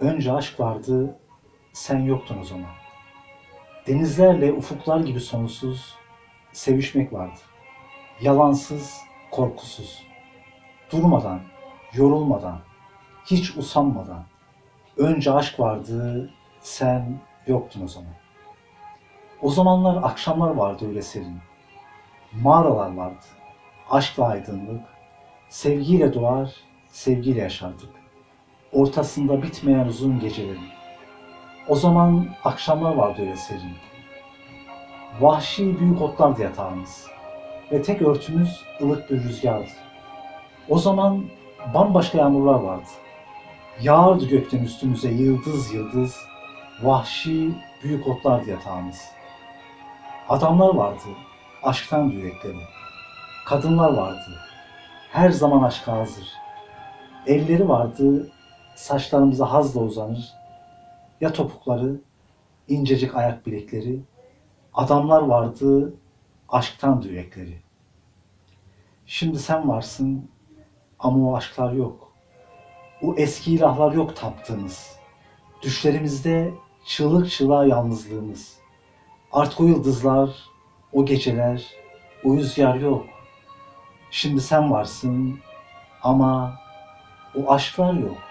Önce aşk vardı, sen yoktun o zaman. Denizlerle ufuklar gibi sonsuz sevişmek vardı. Yalansız, korkusuz. Durmadan, yorulmadan, hiç usanmadan. Önce aşk vardı, sen yoktun o zaman. O zamanlar akşamlar vardı öyle serin. Mağaralar vardı. Aşkla aydınlık, sevgiyle doğar, sevgiyle yaşardık. Ortasında bitmeyen uzun gecelerin. O zaman akşamlar vardı öyle serin. Vahşi büyük otlardı yatağımız. Ve tek örtümüz ılık bir rüzgardı. O zaman bambaşka yağmurlar vardı. Yağardı gökten üstümüze yıldız yıldız, vahşi büyük otlardı yatağımız. Adamlar vardı, aşktan yürekleri. Kadınlar vardı, her zaman aşka hazır. Elleri vardı, saçlarımıza hazla uzanır. Ya topukları, incecik ayak bilekleri. Adamlar vardı, aşktan yürekleri. Şimdi sen varsın ama o aşklar yok. O eski ilahlar yok taptığımız. Düşlerimizde çığlık çığlığa yalnızlığımız. Artık o yıldızlar, o geceler, o rüzgar yok. Şimdi sen varsın ama o aşklar yok.